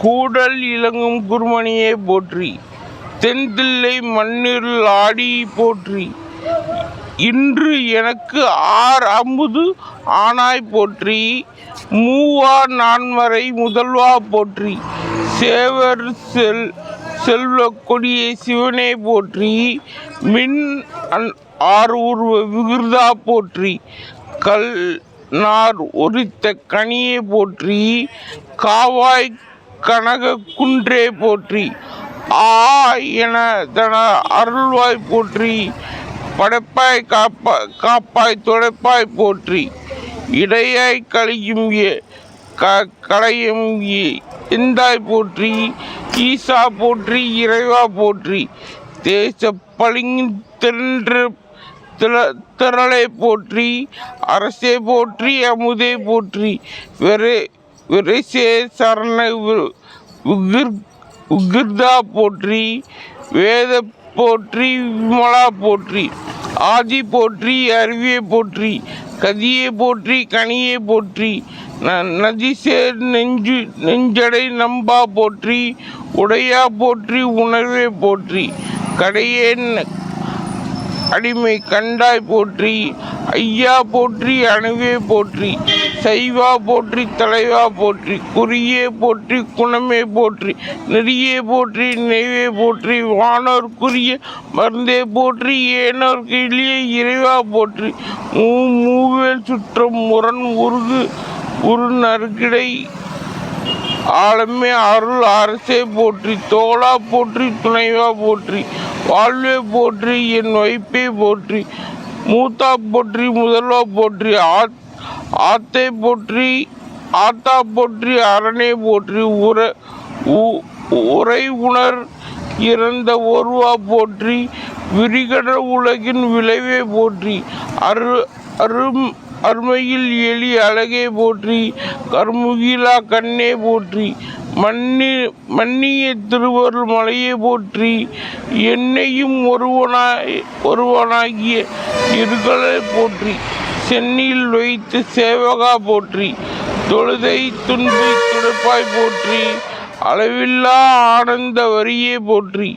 கூடல் இலங்கும் குருமணியே போற்றி தென்தில்லை மண்ணில் ஆடி போற்றி. இன்று எனக்கு ஆர் அமுது ஆனாய் போற்றி மூவா நான்மறை முதல்வா போற்றி. சேவர் செல் செல்வ கொடியை சிவனே போற்றி மின் அன் ஆர் உருவ விகிர்தா போற்றி. கல் நார் உரித்த கனியை போற்றி காவாய் கனக குன்றே போற்றி ஆ என தன அருள்வாய் போற்றி படைப்பாய் காப்பா காப்பாய் துடைப்பாய் போற்றி இடையாய் களையும் க- களையும் இந்தாய் போற்றி ஈசா போற்றி இறைவா போற்றி தேச பளிங்கு திரன்று திற திரளை போற்றி அரசே போற்றி அமுதே போற்றி வெறு விரைசே சரண உகிர் உகிர்தா போற்றி வேத போற்றி விமலா போற்றி ஆதி போற்றி அருவியை போற்றி கதியை போற்றி கனியை போற்றி ந- நதிசேர் நெஞ்சு நெஞ்சடை நம்பா போற்றி உடையா போற்றி உணர்வே போற்றி கடையேன் அடிமை கண்டாய் போற்றி ஐயா போற்றி அணுவே போற்றி சைவா போற்றி தலைவா போற்றி குறியே போற்றி குணமே போற்றி நெறியே போற்றி நினைவே போற்றி வானோர்க்குரிய மருந்தே போற்றி ஏனோர்க்கு எளிய இறைவா போற்றி. மூ மூவேல் சுற்றம் முரண் உருகு உரு நறுக்கிடை ஆழமே அருள் அரசே போற்றி தோளா போற்றி துணைவா போற்றி வாழ்வே போற்றி என் வைப்பே போற்றி மூத்தா போற்றி முதல்வா போற்றி ஆத் ஆத்தை போற்றி ஆத்தா போற்றி அரணே போற்றி உர உ- உரை உணர் இறந்த ஒருவா போற்றி விரிகட உலகின் விளைவே போற்றி அரு அரும் அருமையில் எலி அழகே போற்றி கருமுகிலா கண்ணே போற்றி மன்னி மன்னிய திருவருள் மலையே போற்றி என்னையும் ஒருவனாய் ஒருவனாகிய இருகளை போற்றி. சென்னியில் வைத்து சேவகா போற்றி தொழுதை துன்பை துடைப்பாய் போற்றி அளவில்லா ஆனந்த வரியே போற்றி.